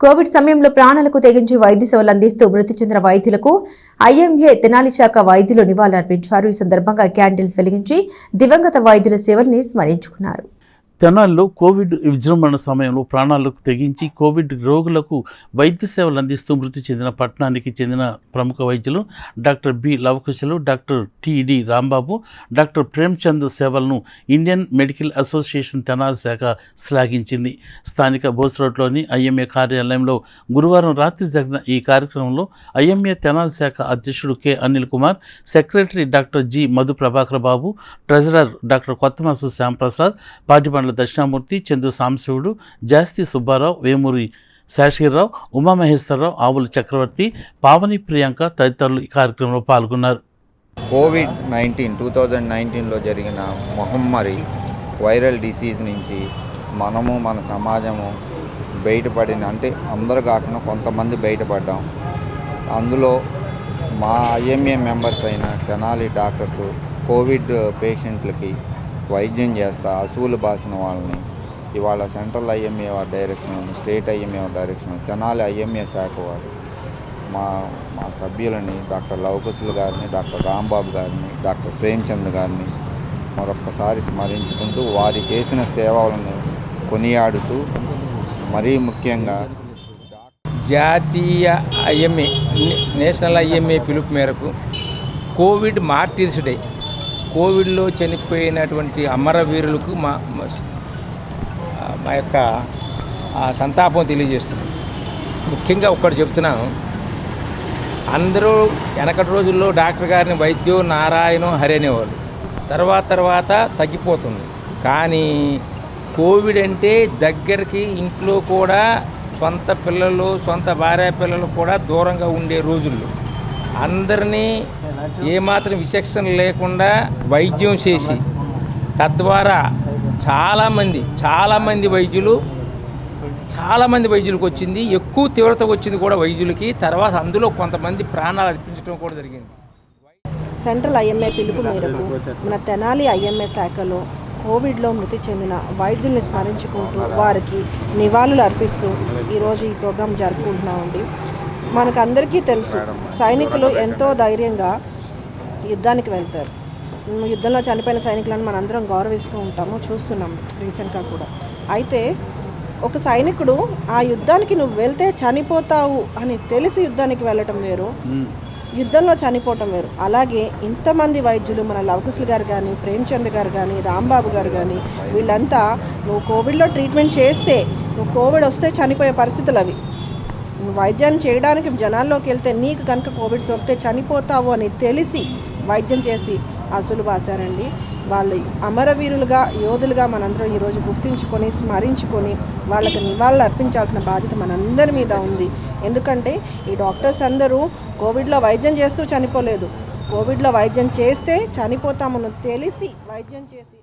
Covid సమయంలో ప్రాణాలకు తెగించి వైద్య సేవలు అందిస్తూ మృతి చెందిన వైద్యులకు ఐఎంఏ తెనాలి శాఖ వైద్యులు నివాళులర్పించారు. ఈ సందర్భంగా క్యాండిల్స్ వెలిగించి దివంగత వైద్యుల సేవల్ని స్మరించుకున్నారు. తెనాల్లో కోవిడ్ విజృంభణ సమయంలో ప్రాణాలకు తెగించి కోవిడ్ రోగులకు వైద్య సేవలు అందిస్తూ మృతి చెందిన పట్టణానికి చెందిన ప్రముఖ వైద్యులు doctor B లవకుశలు doctor TD Rambabu doctor Premchand సేవలను ఇండియన్ మెడికల్ అసోసియేషన్ తెనాల శాఖ శ్లాఘించింది. స్థానిక బోస్ రోడ్లోని ఐఎంఏ కార్యాలయంలో గురువారం రాత్రి జరిగిన ఈ కార్యక్రమంలో ఐఎంఏ తెనాల శాఖ అధ్యక్షుడు K Anil Kumar secretary doctor G Madhu Prabhakar Babu treasurer doctor Kothamasu Shyamprasad Patibandla Dakshinamurthy Chandru Samshivudu Jasti Subbarao Vemuri Seshagirirao Umamaheswararao Avula Chakravarthy Pavani Priyanka తదితరులు ఈ కార్యక్రమంలో పాల్గొన్నారు. కోవిడ్ నైన్టీన్ టూ థౌజండ్ నైన్టీన్లో జరిగిన మహమ్మారి వైరల్ డిసీజ్ నుంచి మనము మన సమాజము బయటపడిన అంటే అందరు కాకుండా కొంతమంది బయటపడ్డాం. అందులో మా ఐఎంఏ మెంబర్స్ అయిన తెనాలి డాక్టర్స్ కోవిడ్ పేషెంట్లకి వైద్యం చేస్తా అసూలు బాసిన వాళ్ళని. ఇవాళ సెంట్రల్ ఐఎంఏ వారి డైరెక్షన్ స్టేట్ ఐఎంఏ వారి డైరెక్షన్ తెనాలి ఐఎంఏ శాఖ వారు. మా మా సభ్యులని డాక్టర్ లవకుశులు గారిని డాక్టర్ రాంబాబు గారిని డాక్టర్ ప్రేమ్చంద్ గారిని మరొక్కసారి స్మరించుకుంటూ వారి చేసిన సేవలను కొనియాడుతూ మరీ ముఖ్యంగా జాతీయ ఐఎంఏ నేషనల్ ఐఎంఏ పిలుపు మేరకు కోవిడ్ మార్టిర్స్ డే కోవిడ్లో చనిపోయినటువంటి అమరవీరులకు మా మా- యొక్క సంతాపం తెలియజేస్తున్నాం ముఖ్యంగా ఒక్కటి చెప్తున్నాను అందరూ వెనకటి రోజుల్లో డాక్టర్ గారిని వైద్యం నారాయణం హరి అనేవాళ్ళు. తర్వాత తర్వాత తగ్గిపోతుంది. కానీ కోవిడ్ అంటే దగ్గరికి ఇంట్లో కూడా సొంత పిల్లలు సొంత భార్య పిల్లలు కూడా దూరంగా ఉండే రోజుల్లో అందరినీ ఏమాత్రం విచక్షణ లేకుండా వైద్యం చేసి తద్వారా చాలామంది చాలామంది వైద్యులు చాలామంది వైద్యులకు వచ్చింది ఎక్కువ తీవ్రత వచ్చింది కూడా వైద్యులకి తర్వాత అందులో కొంతమంది ప్రాణాలు అర్పించడం కూడా జరిగింది. సెంట్రల్ ఐఎంఏ పిలుపు మేరకు మన తెనాలి ఐఎంఏ శాఖలో కోవిడ్లో మృతి చెందిన వైద్యుల్ని స్మరించుకుంటూ వారికి నివాళులు అర్పిస్తూ ఈరోజు ఈ ప్రోగ్రాం జరుపుకుంటున్నామండి. మనకు అందరికీ తెలుసు సైనికులు ఎంతో ధైర్యంగా యుద్ధానికి వెళ్తారు. యుద్ధంలో చనిపోయిన సైనికులను మనందరం గౌరవిస్తూ ఉంటాము చూస్తున్నాం రీసెంట్గా కూడా. అయితే ఒక సైనికుడు ఆ యుద్ధానికి నువ్వు వెళ్తే చనిపోతావు అని తెలిసి యుద్ధానికి వెళ్ళటం వేరు. యుద్ధంలో చనిపోవటం వేరు. అలాగే ఇంతమంది వైద్యులు మన లవకుశులు గారు కానీ ప్రేమ్చంద్ గారు కానీ రాంబాబు గారు కానీ వీళ్ళంతా నువ్వు కోవిడ్లో ట్రీట్మెంట్ చేస్తే నువ్వు కోవిడ్ వస్తే చనిపోయే పరిస్థితులు అవి వైద్యాన్ని చేయడానికి జనాల్లోకి వెళ్తే నీకు కనుక కోవిడ్ సోకితే చనిపోతావు అని తెలిసి వైద్యం చేసి అసలు బాసారండి వాళ్ళు అమరవీరులుగా యోధులుగా మనందరం ఈరోజు గుర్తించుకొని స్మరించుకొని వాళ్ళకి నివాళులు అర్పించాల్సిన బాధ్యత మనందరి మీద ఉంది. ఎందుకంటే ఈ డాక్టర్స్ అందరూ కోవిడ్లో వైద్యం చేస్తూ చనిపోలేదు. కోవిడ్లో వైద్యం చేస్తే చనిపోతామని తెలిసి వైద్యం చేసి